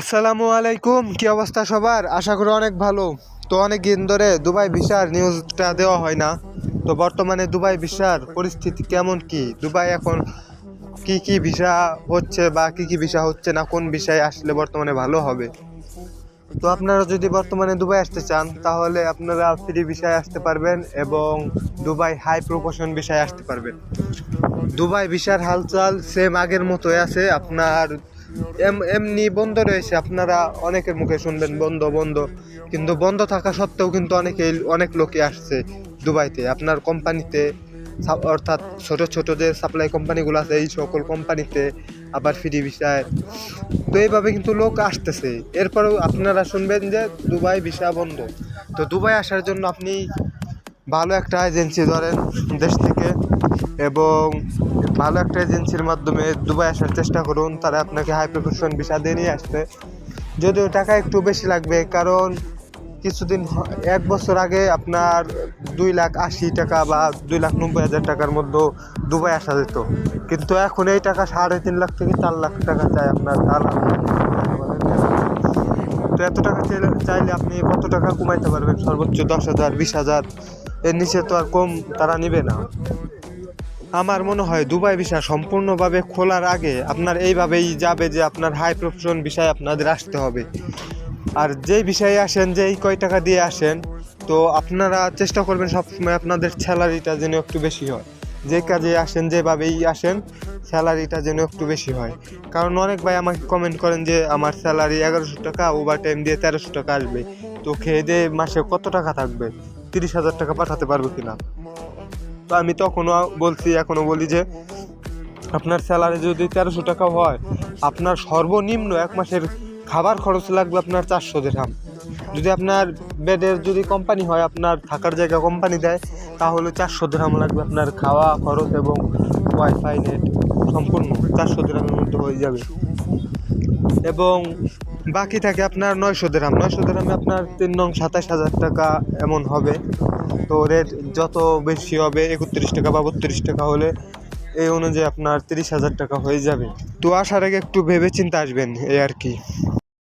আসসালামু আলাইকুম, কি অবস্থা সবার? আশা করি অনেক ভালো। তো অনেক দিন ধরে দুবাই ভিসার নিউজটা দেওয়া হয় না। তো বর্তমানে দুবাই ভিসার পরিস্থিতি কেমন কি? দুবাই এখন কি কি ভিসা হচ্ছে বা কি কি ভিসা হচ্ছে না কোন বিষয়ে আসলে বর্তমানে ভালো হবে? তো আপনারা যদি বর্তমানে দুবাই আসতে চান, তাহলে আপনারা ফ্রি ভিসায় আসতে পারবেন এবং দুবাই হাই প্রপোশন ভিসায় আসতে পারবেন। দুবাই ভিসার হালচাল সেম আগের মতোই আছে। আপনার এমনি বন্ধ রয়েছে। আপনারা অনেকের মুখে শুনবেন বন্ধ বন্ধ। কিন্তু বন্ধ থাকা সত্ত্বেও কিন্তু অনেকে অনেক লোকই আসছে দুবাইতে। আপনার কোম্পানিতে অর্থাৎ ছোট ছোট যে সাপ্লাই কোম্পানিগুলো আছে, এই সকল কোম্পানিতে আবার ফ্রি ভিসায় তো এইভাবে কিন্তু লোক আসতেছে। এরপরেও আপনারা শুনবেন যে দুবাই ভিসা বন্ধ। তো দুবাই আসার জন্য আপনি ভালো একটা এজেন্সি ধরেন দেশ থেকে এবং ভালো একটা এজেন্সির মাধ্যমে দুবাই আসার চেষ্টা করুন, তারা আপনাকে হাই প্রফেশন ভিসা দিয়ে নিয়ে আসবে। যদিও টাকা একটু বেশি লাগবে, কারণ কিছুদিন এক বছর আগে আপনার দুই লাখ আশি টাকা বা দুই লাখ নব্বই হাজার টাকার মধ্যে দুবাই আসা যেত। কিন্তু এখন এই টাকা সাড়ে তিন লাখ থেকে চার লাখ টাকা চাই আপনার দালাল। তো এত টাকা চাইলে- আপনি কত টাকা কমাইতে পারবেন? সর্বোচ্চ দশ হাজার, বিশ হাজার? এর নিচে তো আর কম তারা নিবে না। আমার মনে হয় দুবাই ভিসা সম্পূর্ণভাবে খোলার আগে আপনার এইভাবেই যাবে যে আপনার হাই প্রফেশন বিষয়ে আপনাদের আসতে হবে। আর যেই বিষয়ে আসেন, যেই কয় টাকা দিয়ে আসেন, তো আপনারা চেষ্টা করবেন সবসময় আপনাদের স্যালারিটা যেন একটু বেশি হয়। যে কাজে আসেন, যেভাবেই আসেন, স্যালারিটা যেন একটু বেশি হয়। কারণ অনেক ভাই আমাকে কমেন্ট করেন যে, আমার স্যালারি এগারোশো টাকা ওভার টাইম দিয়ে তেরোশো টাকা আসবে। তো খেয়ে দিয়ে মাসে কত টাকা থাকবে? তিরিশ হাজার টাকা পাঠাতে পারব কিনা। তো আমি তখনও বলছি, এখনও বলি যে, আপনার স্যালারি যদি তেরোশো টাকা হয়, আপনার সর্বনিম্ন এক মাসের খাবার খরচ লাগবে আপনার চারশো দেড়হাম যদি আপনার বেডের যদি কোম্পানি হয়, আপনার থাকার জায়গা কোম্পানি দেয়, তাহলে চারশো দেড়হাম লাগবে আপনার খাওয়া খরচ এবং ওয়াইফাই নেট সম্পূর্ণ চারশো দেড়হামের মধ্যে হয়ে যাবে। এবং বাকি থাকে আপনার নয়শো দ্রাম নয়শো দেড়হামে আপনার তিন নং সাতাশ হাজার টাকা এমন হবে। তো রেট যত বেশি হবে, একত্রিশ টাকা বা বত্রিশ টাকা হলে এই অনুযায়ী আপনার তিরিশ হাজার টাকা হয়ে যাবে। তো আসার আগে একটু ভেবে চিন্তে আসবেন, এই আর কি।